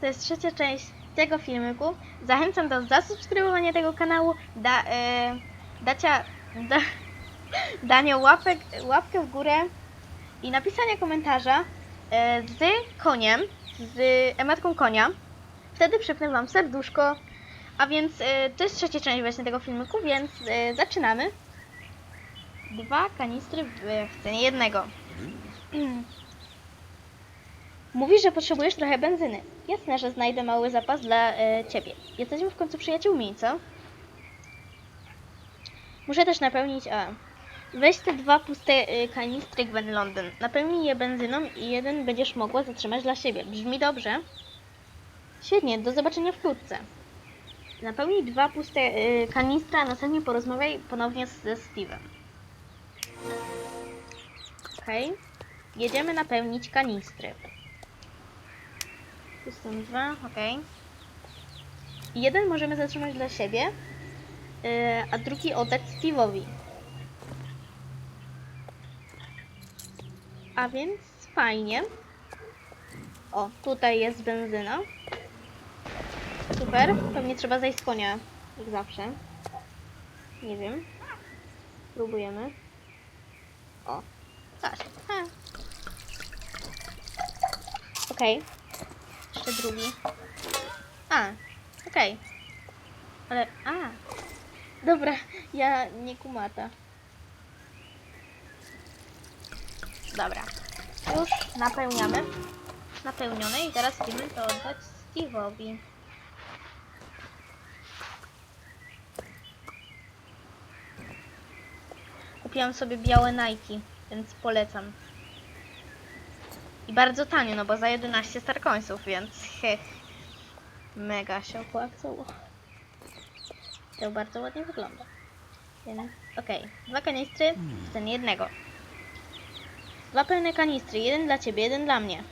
to jest trzecia część tego filmiku. Zachęcam do zasubskrybowania tego kanału, da, e, dacia, da, dania łapek, łapkę w górę i napisania komentarza e, z koniem, z ematką konia. Wtedy przypnę Wam serduszko. A więc e, to jest trzecia część właśnie tego filmiku, więc e, zaczynamy. Dwa kanistry w, w cenie jednego. Mówisz, że potrzebujesz trochę benzyny. Jasne, że znajdę mały zapas dla e, ciebie. Jesteśmy w końcu przyjaciółmi, co? Muszę też napełnić. A. Weź te dwa puste e, kanistry Gwen London. Napełnij je benzyną i jeden będziesz mogła zatrzymać dla siebie. Brzmi dobrze? Świetnie, do zobaczenia wkrótce. Napełnij dwa puste e, kanistra, a następnie porozmawiaj ponownie ze Steve'em. Okej. Jedziemy napełnić kanistry. Tu są dwa, okej. I Jeden możemy zatrzymać dla siebie, yy, a drugi oddać Steve'owi. A więc fajnie. O, tutaj jest benzyna. Super. Pewnie trzeba zejść z konia, jak zawsze. Nie wiem. Próbujemy. O. Ha. Okej. Jeszcze drugi. A, okej. Ale, a. Dobra, ja nie kumata. Dobra. Już napełniamy. Napełnione i teraz idziemy to oddać Steve'owi. Kupiłam sobie białe Nike, więc polecam. I bardzo tanio, no bo za 11 starkońców, więc heh. Mega się opłacało. To bardzo ładnie wygląda. Okej. Dwa kanistry w cenie jednego. Dwa pełne kanistry, jeden dla ciebie, jeden dla mnie.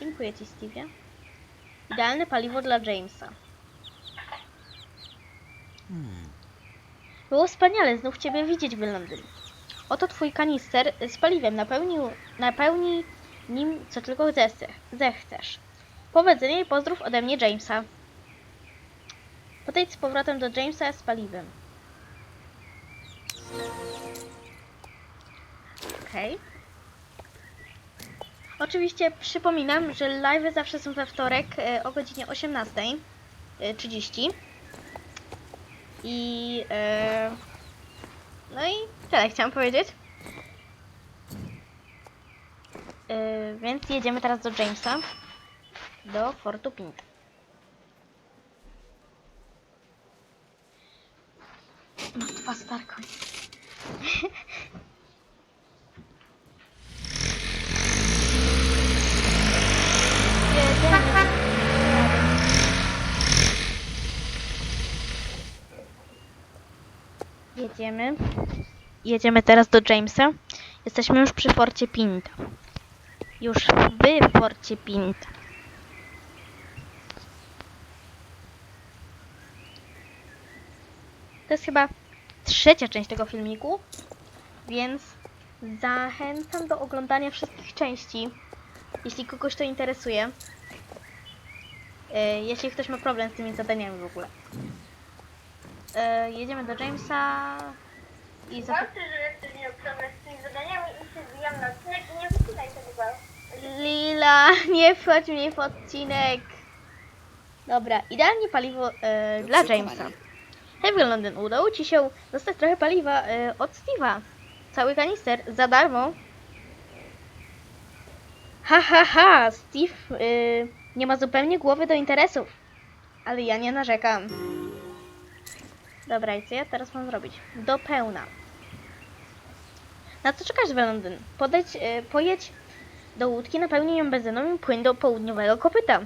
Dziękuję ci, Stevie. Idealne paliwo dla Jamesa. Było wspaniale znów Ciebie widzieć w Londynie. Oto Twój kanister z paliwem. Napełnił, napełnij nim co tylko zechce- zechcesz. Powodzenia i pozdrów ode mnie Jamesa. Podejdź z powrotem do Jamesa z paliwem. Okej. Oczywiście przypominam, że live zawsze są we wtorek e, o godzinie 18.30. I e, no i tyle chciałam powiedzieć. E, więc jedziemy teraz do Jamesa. Do Fortu Pink. No dwa. Jedziemy. Jedziemy teraz do Jamesa. Jesteśmy już przy Forcie Pinta. Już w Forcie Pinta. To jest chyba trzecia część tego filmiku, więc zachęcam do oglądania wszystkich części, jeśli kogoś to interesuje. E, Jeśli ktoś ma problem z tymi zadaniami w ogóle. E, jedziemy do Jamesa i za... Znaczy, że jesteś miał problem z tymi zadaniami i się zbijam na odcinek i nie wycinaj tego. Lila, nie wchodź mnie w odcinek. Dobra, idealnie paliwo e, dla Jamesa. Heavy London, udało Ci się dostać trochę paliwa e, od Steve'a. Cały kanister za darmo. Ha, ha, ha, Steve e, nie ma zupełnie głowy do interesów. Ale ja nie narzekam. Dobra, i co ja teraz mam zrobić? Do pełna. Na co czekasz w Londyn? Podejdź, e, pojedź do łódki, napełnij ją benzyną i płyń do południowego kopyta.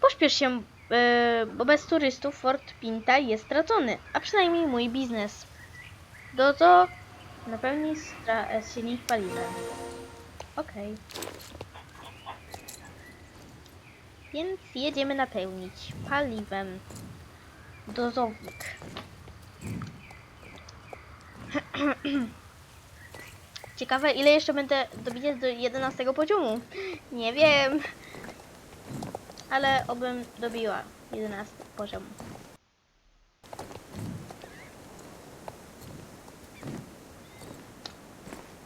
Pośpiesz się, e, bo bez turystów Fort Pinta jest stracony, a przynajmniej mój biznes. Dozo napełnij stra- e, silnik paliwem. Okej. Więc jedziemy napełnić paliwem dozownik. Ciekawe, ile jeszcze będę dobijać do 11 poziomu. Nie wiem. ale obym dobiła 11 poziom.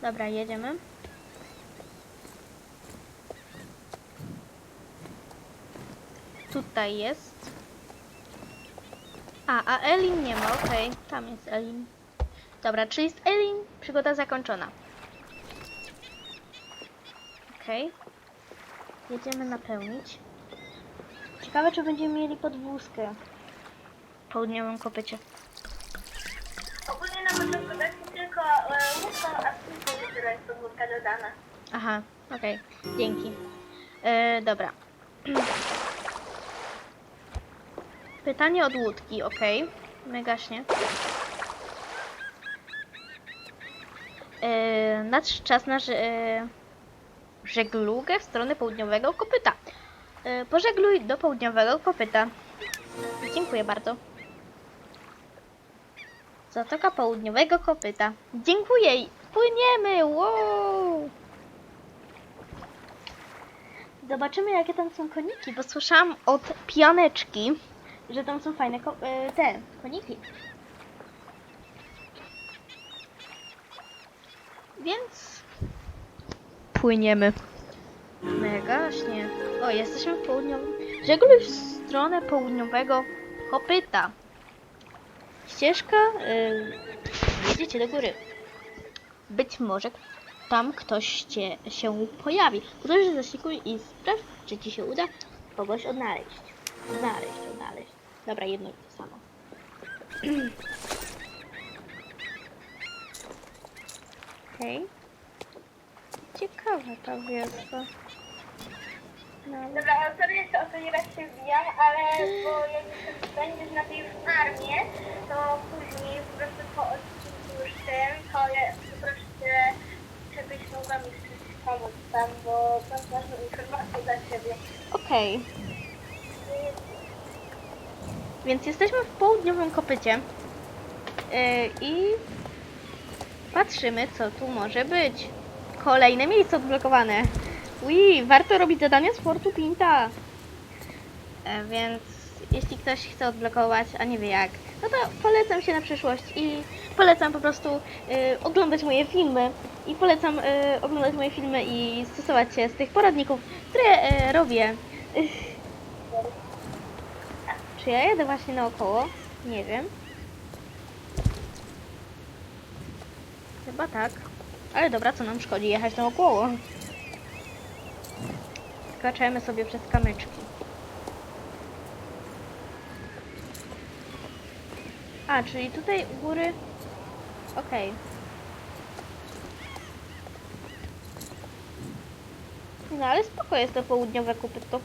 Dobra, jedziemy. Tutaj jest. A, a Elin nie ma, okej. Tam jest Elin. Dobra, czy jest Elin? Przygoda zakończona. Okej. Jedziemy napełnić. Ciekawe, czy będziemy mieli podwózkę. W południowym kopycie. Ogólnie na początku dać tylko e, łódką, a później dopiero jest podwódka dodana. Aha, okej. Dzięki. E, dobra. Pytanie od łódki, okej. My gaśnie. E, nadszedł czas na ż- e, żeglugę w stronę południowego kopyta. E, pożegluj do południowego kopyta. Dziękuję bardzo. Zatoka południowego kopyta. Dziękuję. Płyniemy. Wow. Zobaczymy, jakie tam są koniki, bo słyszałam od pianeczki, że tam są fajne ko- e, te koniki. Więc płyniemy. Megaśnie. O, jesteśmy w południowym. Żegluj w stronę południowego kopyta. Ścieżka. Y, jedziecie do góry. Być może tam ktoś cię, się pojawi. Uderz zasikuj i sprawdź, czy ci się uda kogoś odnaleźć. Znaleźć, odnaleźć. Dobra, jedno i to samo. Okej. Ciekawa ta wioska. No. Dobra, ale sorry jeszcze o to nie raz się wbijam, ale bo jak już będziesz na tej już armię, to później po prostu po odcinku już tym, to ja poproszę cię, żebyś mogła mi w czymś pomóc tam, bo mam ważną informację dla ciebie. Okej. Więc jesteśmy w południowym kopycie. Yy, I patrzymy, co tu może być. Kolejne miejsce odblokowane. Ui, warto robić zadania z Fortu Pinta. E, więc jeśli ktoś chce odblokować, a nie wie jak, no to polecam się na przyszłość i polecam po prostu y, oglądać moje filmy i polecam y, oglądać moje filmy i stosować się z tych poradników, które y, robię. Czy ja jedę właśnie naokoło? Nie wiem. Chyba tak. Ale dobra, co nam szkodzi jechać naokoło? Skaczemy sobie przez kamyczki. A, czyli tutaj u góry... Okej. No ale spoko jest to południowe kopyto.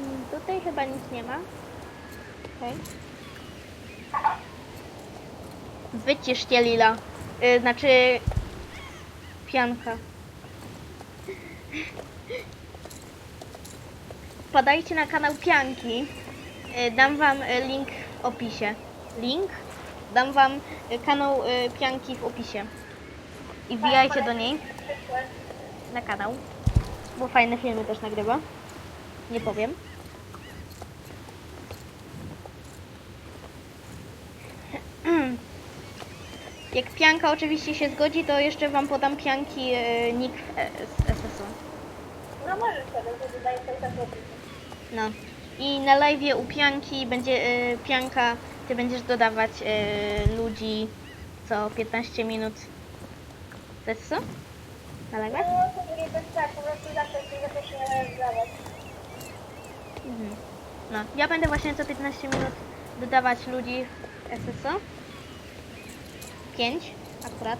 Mm, Tutaj chyba nic nie ma. Okej. Wyciszcie Lila. Y, znaczy... Pianka. Wpadajcie na kanał Pianki. Y, Dam wam y, link w opisie. Link? Dam wam y, kanał y, Pianki w opisie. I wbijajcie do niej na kanał. Bo fajne filmy też nagrywa. Nie powiem. Jak pianka oczywiście się zgodzi, to jeszcze wam podam pianki e, nick e, z SSO. No możesz sobie, że dodaję sobie tak No. I na live u pianki będzie e, pianka, ty będziesz dodawać e, ludzi co 15 minut. To jest co? Na live? No to nie jest tak, po prostu zawsze się zdawać. Mhm. No, ja będę właśnie co 15 minut dodawać ludzi w SSO. 5 akurat,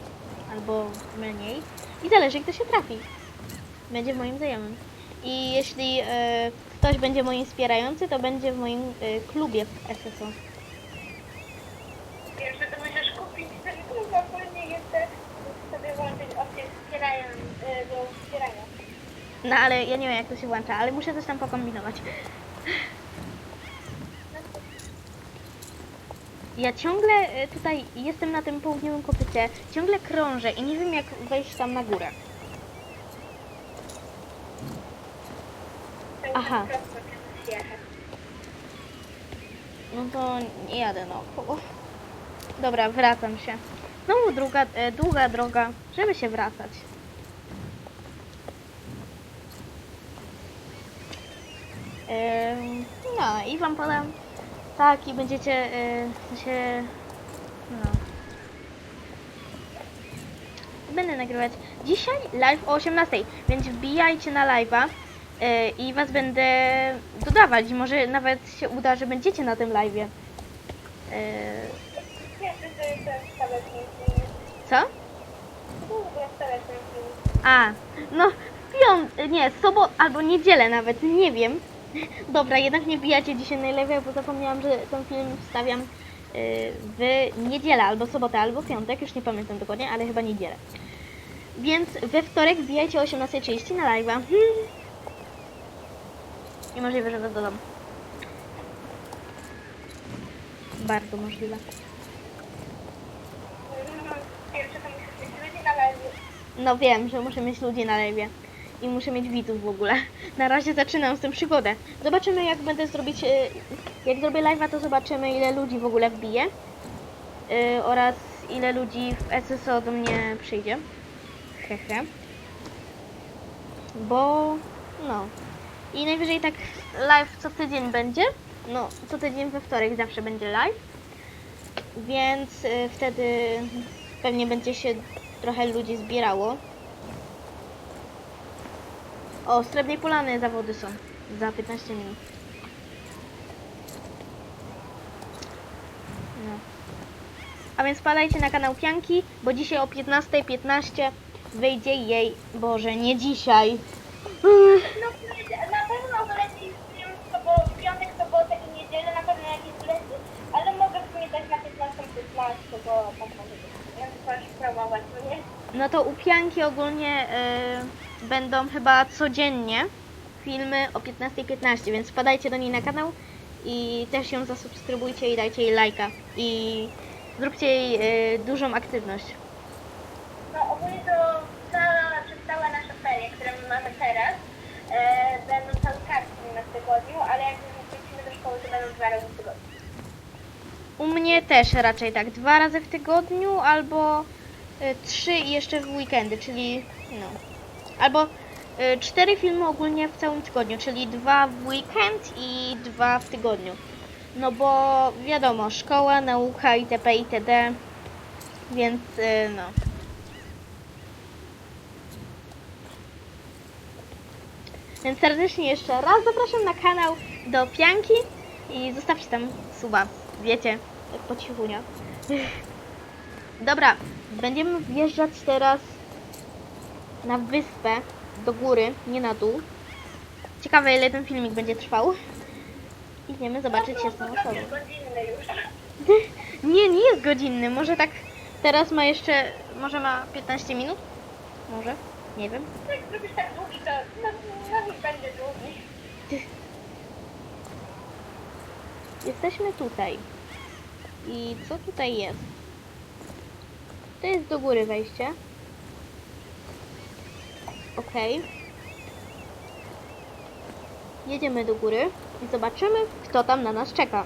albo mniej. I zależy, kto się trafi. Będzie moim znajomym. I jeśli e, ktoś będzie moim wspierający, to będzie w moim e, klubie SSO. Wiesz, że to musisz kupić ten klub, a później jeszcze sobie włączyć opcję y, do wspierania. No ale ja nie wiem, jak to się włącza, ale muszę coś tam pokombinować. Ja ciągle e, tutaj jestem na tym południowym kopycie, ciągle krążę i nie wiem jak wejść tam na górę. Aha. No to nie jadę naokoło. Dobra, wracam się. Znowu druga, e, długa droga, żeby się wracać. No i wam podam. Tak, i będziecie e, się. No. Będę nagrywać dzisiaj live o 18, więc wbijajcie na live'a e, i was będę dodawać. Może nawet się uda, że będziecie na tym live'ie. Film. co? A, no piąt, nie, sobot albo niedzielę nawet, nie wiem. Dobra, jednak nie wbijacie dzisiaj na live, bo zapomniałam, że ten film wstawiam y, w niedzielę, albo sobotę, albo piątek, już nie pamiętam dokładnie, ale chyba niedzielę. Więc we wtorek wbijajcie o 18.30 na live'a. Hmm. I możliwe, że was dodam. Bardzo możliwe. No. No wiem, że muszę mieć ludzi na lewie i muszę mieć widzów w ogóle. Na razie zaczynam z tym przygodę. Zobaczymy jak będę zrobić, e, jak zrobię live'a to zobaczymy ile ludzi w ogóle wbije e, oraz ile ludzi w SSO do mnie przyjdzie. Hehe. Bo no. I najwyżej tak live co tydzień będzie. No, co tydzień we wtorek zawsze będzie live. Więc e, wtedy pewnie będzie się trochę ludzi zbierało. O, Srebrnej Polany zawody są za 15 minut. No. A więc wpadajcie na kanał Pianki, bo dzisiaj o 15.15 wyjdzie jej, Boże, nie dzisiaj. No na pewno wleci film w sobo- w piątek, sobotę i niedzielę, na pewno jakiś wleci, ale mogę w sumie dać na 15, 15, bo tam może być. Ja muszę spróbować, no nie? No to u Pianki ogólnie y, będą chyba codziennie filmy o 15.15, więc wpadajcie do niej na kanał i też ją zasubskrybujcie i dajcie jej lajka i zróbcie jej y, dużą aktywność. No ogólnie to cała, przez cała nasza seria, którą my mamy teraz, e, będą cały kartki na w tygodniu, ale jak już wrócimy do szkoły, to będą dwa razy w tygodniu. U mnie też raczej tak, dwa razy w tygodniu albo y, trzy i jeszcze w weekendy, czyli no. Albo y, cztery filmy ogólnie w całym tygodniu, czyli dwa w weekend i dwa w tygodniu. No bo wiadomo, szkoła, nauka itp. itd. Więc y, no. Więc serdecznie jeszcze raz zapraszam na kanał do Pianki i zostawcie tam suba. Wiecie, tak po cichu, nie? Dobra, będziemy wjeżdżać teraz na wyspę do góry, nie na dół. Ciekawe ile ten filmik będzie trwał. Idziemy zobaczyć się z tą osobą. Nie, nie jest godzinny. Może tak teraz ma jeszcze, może ma 15 minut? Może? Nie wiem. Jak zrobisz tak długi, to no, no będzie długi. Jesteśmy tutaj. I co tutaj jest? To jest do góry wejście. Okej. Jedziemy do góry i zobaczymy, kto tam na nas czeka.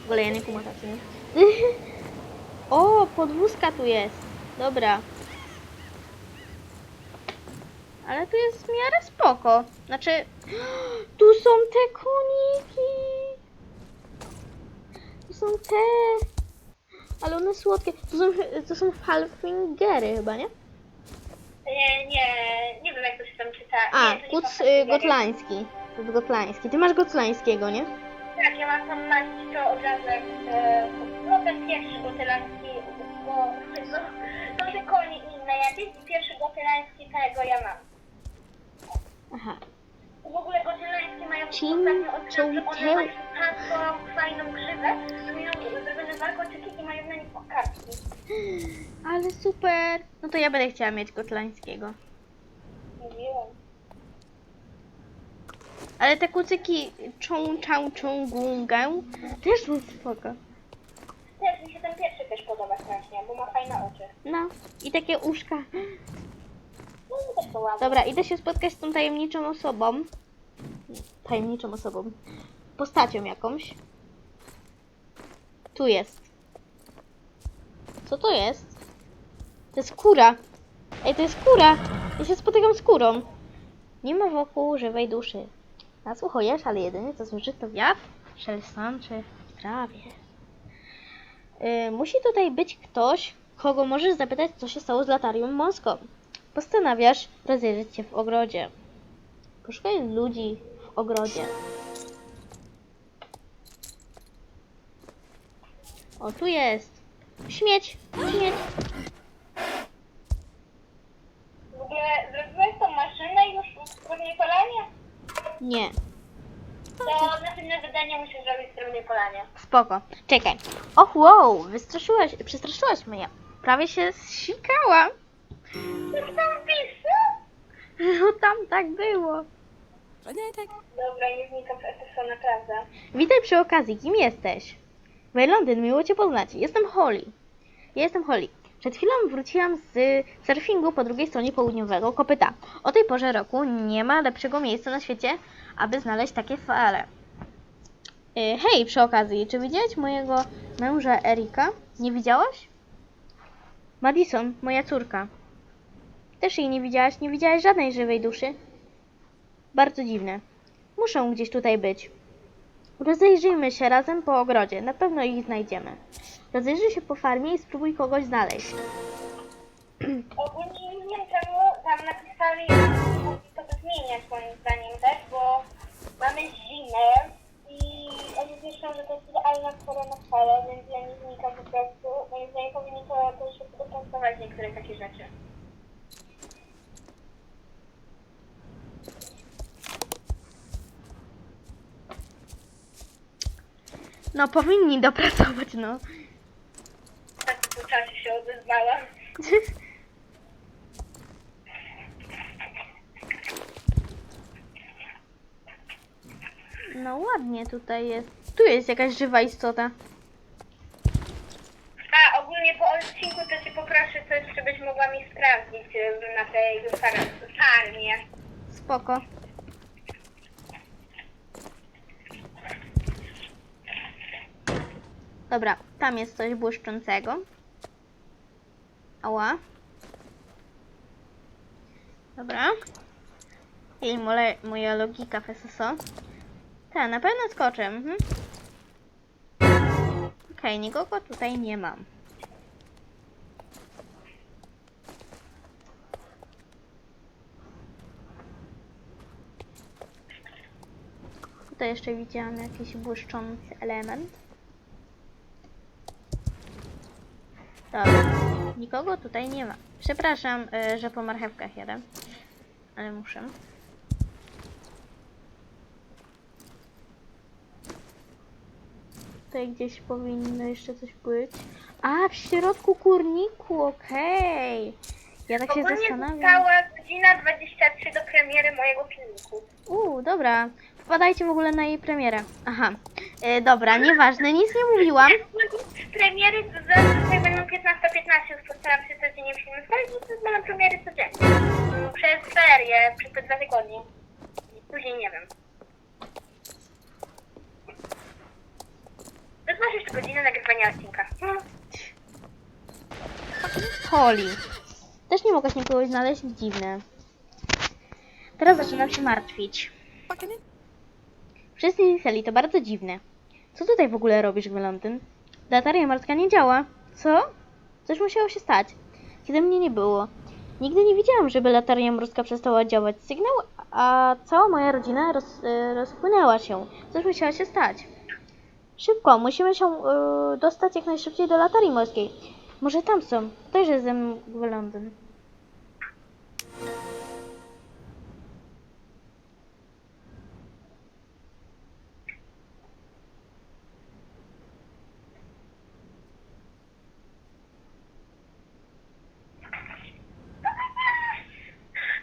W ogóle ja nie nie? o, podwózka tu jest. Dobra. Ale tu jest w miarę spoko. Znaczy, tu są te koniki. To są te. Ale one słodkie. To są, to są halfingery chyba, nie? Nie, nie, nie wiem jak to się tam czyta. A, nie, to nie kuc y, gotlański. To jest gotlański. Ty masz gotlańskiego, nie? Tak, ja mam tam maścio obrazek, e, no ten pierwszy gotylański, bo no, są te konie inne jakieś, pierwszy gotylański tego ja mam. Aha. W ogóle gotylańskie mają ostatnio odkryć, że one mają taką fajną grzywę, mają zrobione warkoczyki i mają na nich kartki. Ale super. No to ja będę chciała mieć gotlańskiego. Mówiłam. Ale te kucyki czą, czą, czą, gungę też są spoko. też mi się ten pierwszy też podoba strasznie, bo ma fajne oczy. No, i takie uszka. No i też to ładne. Dobra, idę się spotkać z tą tajemniczą osobą. Tajemniczą osobą. Postacią jakąś. Tu jest. Co to jest? To jest kura. Ej, to jest kura. Ja się spotykam z kurą. Nie ma wokół żywej duszy. Nasłuchujesz, ale jedynie co słyszysz to wiatr szelestący w trawie. Yy, musi tutaj być ktoś, kogo możesz zapytać, co się stało z latarią morską. Postanawiasz rozejrzeć się w ogrodzie. Poszukaj ludzi w ogrodzie. O, tu jest. Śmieć, śmieć. W ogóle zrobiłeś tą maszynę już w Górnej Polanie? Nie, To następne wydanie musisz zrobić w Górnej Polanie. spoko. Czekaj. Och, wow, wystraszyłaś, przestraszyłaś mnie. Prawie się zsikałam. Tam pisze? No tam tak było. Dobra, nie wnikam w to naprawdę. Witaj przy okazji, kim jesteś? Londyn, miło Cię poznać. Jestem Holly. Ja jestem Holly. Przed chwilą wróciłam z surfingu po drugiej stronie południowego kopyta. O tej porze roku nie ma lepszego miejsca na świecie, aby znaleźć takie fale. Y, Hej, przy okazji, czy widziałeś mojego męża Erika? Nie widziałaś? Madison, moja córka. Też jej nie widziałaś? Nie widziałaś żadnej żywej duszy? Bardzo dziwne. Muszą gdzieś tutaj być. Rozejrzyjmy się razem po ogrodzie. Na pewno ich znajdziemy. Rozejrzyj się po farmie i spróbuj kogoś znaleźć. Ogólnie nie wiem czemu tam napisali, to by zmieniać moim zdaniem też, bo mamy zimę i oni piszą, że to jest idealna pora na falę, więc ja nie wnikam po prostu. Moim zdaniem powinni to też dopracować niektóre takie rzeczy. No, powinni dopracować, no. Tak po czasie się odezwała. No, ładnie tutaj jest. Tu jest jakaś żywa istota. A ogólnie po odcinku to cię poproszę coś, żebyś mogła mi sprawdzić y, na tej far- farmie. Spoko. Dobra, tam jest coś błyszczącego. Ała. Dobra. I mole, moja logika w SSO. Tak, na pewno skoczę. Mhm. Okej, nikogo tutaj nie mam. Tutaj jeszcze widziałam jakiś błyszczący element. Dobra, nikogo tutaj nie ma. Przepraszam, y, że po marchewkach jadę, ale muszę. Tutaj gdzieś powinno jeszcze coś być. A, w środku kurniku, okej. Ja tak się zastanawiam. została godzina 23 do premiery mojego filmiku. Uuu, dobra. Wpadajcie w ogóle na jej premierę. Aha. E, dobra, nieważne, nic nie mówiłam. Premiery 15-15, już postaram się codziennie filmy wstawić, to będą premiery codziennie. Przez ferie, przez te dwa tygodnie. Później nie wiem. To masz jeszcze godzinę nagrywania odcinka. Hmm. Holly. Też nie mogłaś nikogo znaleźć? Dziwne. Teraz zaczynam się martwić. Wszyscy pisali, to bardzo dziwne. Co tutaj w ogóle robisz, Gwelantyn? Lataria morska nie działa. Co? Coś musiało się stać. Kiedy mnie nie było. Nigdy nie widziałam, żeby lataria morska przestała działać. Sygnał, a cała moja rodzina roz, y, rozpłynęła się. Coś musiało się stać. Szybko, musimy się y, dostać jak najszybciej do latarii morskiej. Może tam są. Jest ze mną Gwelantyn.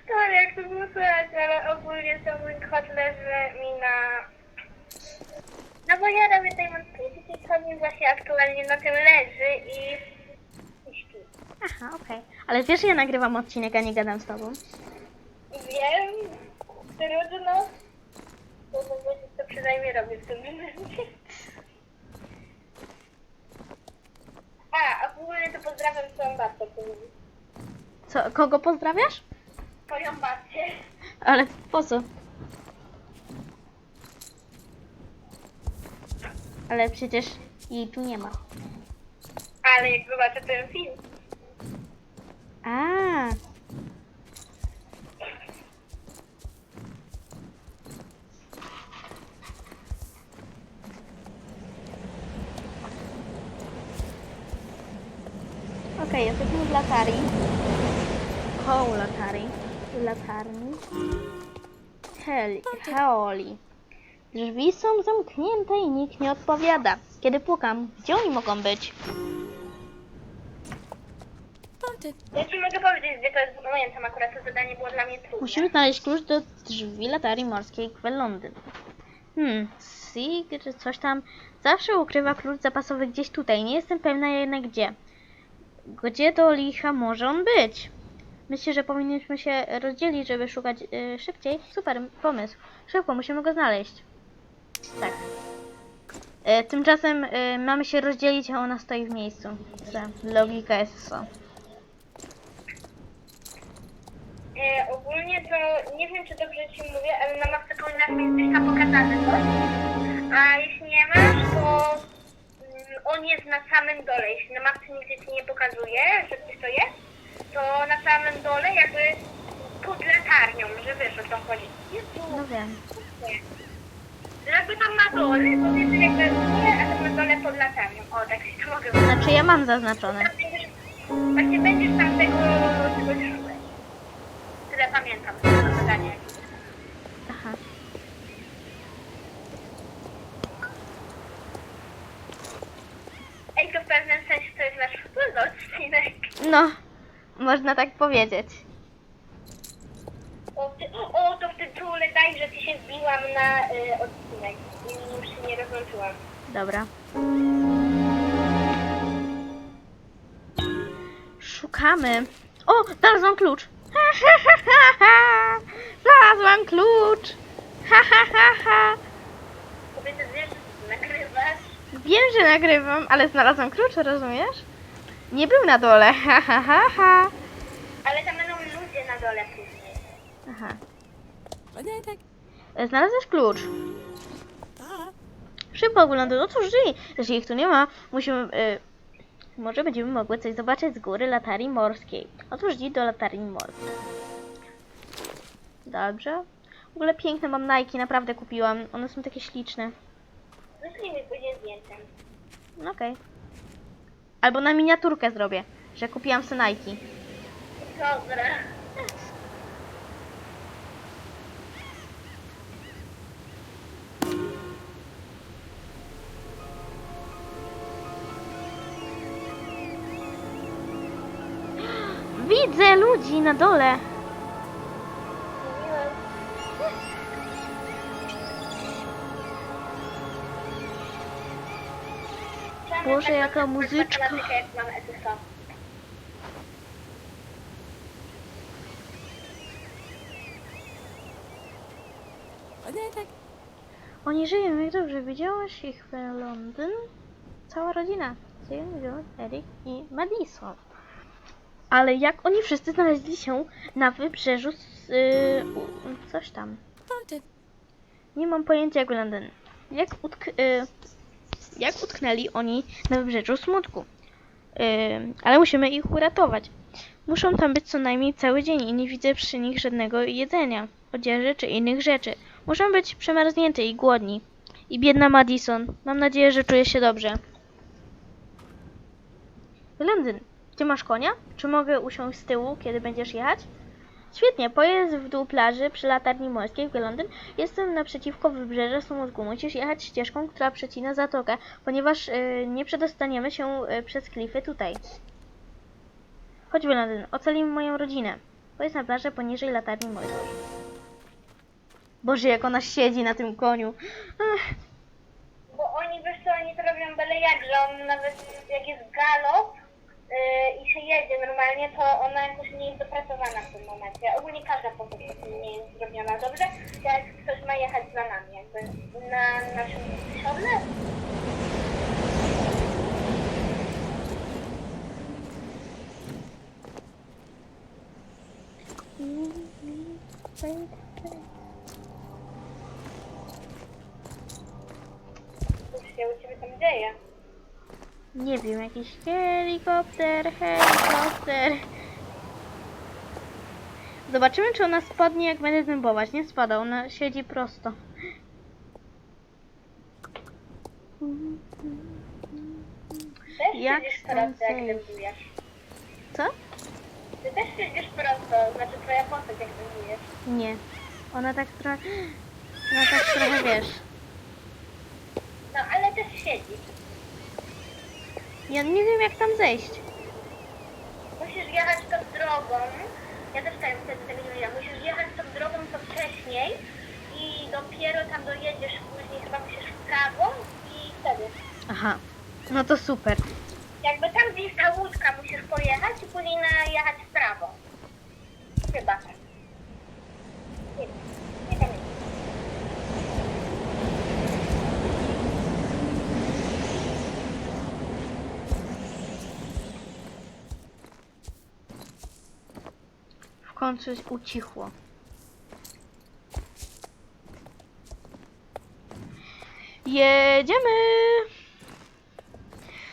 To jak to było słychać, ale ogólnie to mój kot leży mi na... No bo ja robię tej monstry, Tomi właśnie aktualnie na tym leży i, i śpi. Aha, okej. Ale wiesz, ja nagrywam odcinek, a nie gadam z tobą. Wiem, trudno. Bo to przynajmniej robię w tym momencie. A, ogólnie to pozdrawiam swoją babcię. Co, kogo pozdrawiasz? Swoją babcię. Ale po co? Ale przecież jej tu nie ma. Ale jak zobaczę ten film, A. Okej, jesteśmy w latarii. Koło latarii. Latarni. Heli, Heoli. Drzwi są zamknięte i nikt nie odpowiada. Kiedy pukam, gdzie oni mogą być? Ja ci mogę powiedzieć, gdzie to jest, pamiętam akurat to zadanie było dla mnie trudne. Musimy znaleźć klucz do drzwi latarii morskiej Londyn. Hmm, Sig czy coś tam zawsze ukrywa klucz zapasowy gdzieś tutaj. Nie jestem pewna jednak gdzie. Gdzie do licha może on być? Myślę, że powinniśmy się rozdzielić, żeby szukać y, szybciej. Super pomysł. Szybko, musimy go znaleźć. Tak. Y, tymczasem y, mamy się rozdzielić, a ona stoi w miejscu. Że Logika jest co. E, ogólnie to nie wiem, czy dobrze ci mówię, ale na mapce powinna być gdzieś tam pokazane coś. A jeśli nie masz, to mm, on jest na samym dole. Jeśli na mapce nigdzie ci nie pokazuje, że gdzieś to jest, to na samym dole jakby pod latarnią, że wiesz o co chodzi. Jezu, No wiem. że jakby tam na dole, to jest jakby w górę, a tam na dole pod latarnią. O, tak się to mogę Znaczy ja mam zaznaczone. Tam będziesz, właśnie będziesz tam tego, tego szukać. Pamiętam tego zadania. Aha. Ej, to w pewnym sensie to jest nasz wspólny odcinek. No, można tak powiedzieć. O, ty, o to w tytule daj, że ci się wbiłam na y, odcinek i już się nie rozłączyłam. Dobra. Szukamy. O, znalazłam klucz. Ha, ha, ha, ha, ha. Znalazłam klucz. Ha, ha, ha, ha. Kobiety wiesz, że nagrywasz. Wiem, że nagrywam, ale znalazłam klucz, rozumiesz? Nie był na dole. Ha, ha, ha, ha. Ale tam będą ludzie na dole później. Aha. E, Znalazłeś klucz. Szybko oglądaj, no cóż, drzwi. Jeśli ich tu nie ma, musimy... Y, może będziemy mogły coś zobaczyć z góry latarii morskiej. Otwórz drzwi do latarii morskiej. Dobrze. W ogóle piękne mam Nike, naprawdę kupiłam. One są takie śliczne. Wyślij mi później zdjęciem. No Okej. Albo na miniaturkę zrobię, że kupiłam sobie Nike. Dobra. Widzę ludzi na dole. Boże, jaka muzyczka. Oni żyją, jak dobrze widziałaś ich w Londyn? Cała rodzina. Jane, John, Eric i Madison. Ale jak oni wszyscy znaleźli się na wybrzeżu z, y, u- coś tam. Nie mam pojęcia jak Londyn. Jak, utk- y, jak utknęli oni na wybrzeżu smutku. Y, ale musimy ich uratować. Muszą tam być co najmniej cały dzień i nie widzę przy nich żadnego jedzenia, odzieży czy innych rzeczy. Muszą być przemarznięte i głodni. I biedna Madison. Mam nadzieję, że czuje się dobrze. Londyn, gdzie masz konia? Czy mogę usiąść z tyłu, kiedy będziesz jechać? Świetnie, pojazd w dół plaży przy latarni morskiej w Londyn. Jestem naprzeciwko wybrzeża Smutku. Musisz jechać ścieżką, która przecina zatokę, ponieważ y, nie przedostaniemy się y, przez klify tutaj. Chodź, Londyn, ocalimy moją rodzinę. Pojedź na plażę poniżej latarni morskiej. Boże, jak ona siedzi na tym koniu. Ech, Bo oni wiesz co, oni to robią byle jak, że on nawet jak jest galop yy, i się jedzie normalnie, to ona jakoś nie jest dopracowana w tym momencie. Ogólnie każda pozycja nie jest zrobiona dobrze, jak ktoś ma jechać za nami, jakby na naszym siodle. Co się u Ciebie tam dzieje? Nie wiem, jakiś helikopter, helikopter. Zobaczymy, czy ona spadnie, jak będę zębować. Nie spada, ona siedzi prosto. Też Jak siedzisz prosto, jak zejść? Co? Ty też siedzisz prosto, znaczy Twoja postać jak dębujesz. Nie. Ona tak trochę... Ona tak trochę, wiesz... No, ale też siedzi. Ja nie wiem, jak tam zejść. Musisz jechać tą drogą. Ja też tam wtedy tego nie wiedziałam. Musisz jechać tą drogą co wcześniej i dopiero tam dojedziesz później chyba musisz w prawo i wtedy. Aha. No to super. Jakby tam gdzie jest ta łódka musisz pojechać i później najechać w prawo. Chyba tak. Nie, nie pamiętam. W końcu ucichło. Jedziemy!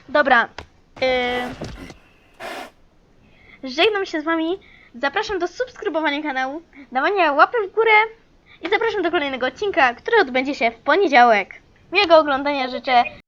Dobra. Yy, żegnam się z wami. Zapraszam do subskrybowania kanału, dawania łapy w górę i zapraszam do kolejnego odcinka, który odbędzie się w poniedziałek. Miłego oglądania życzę.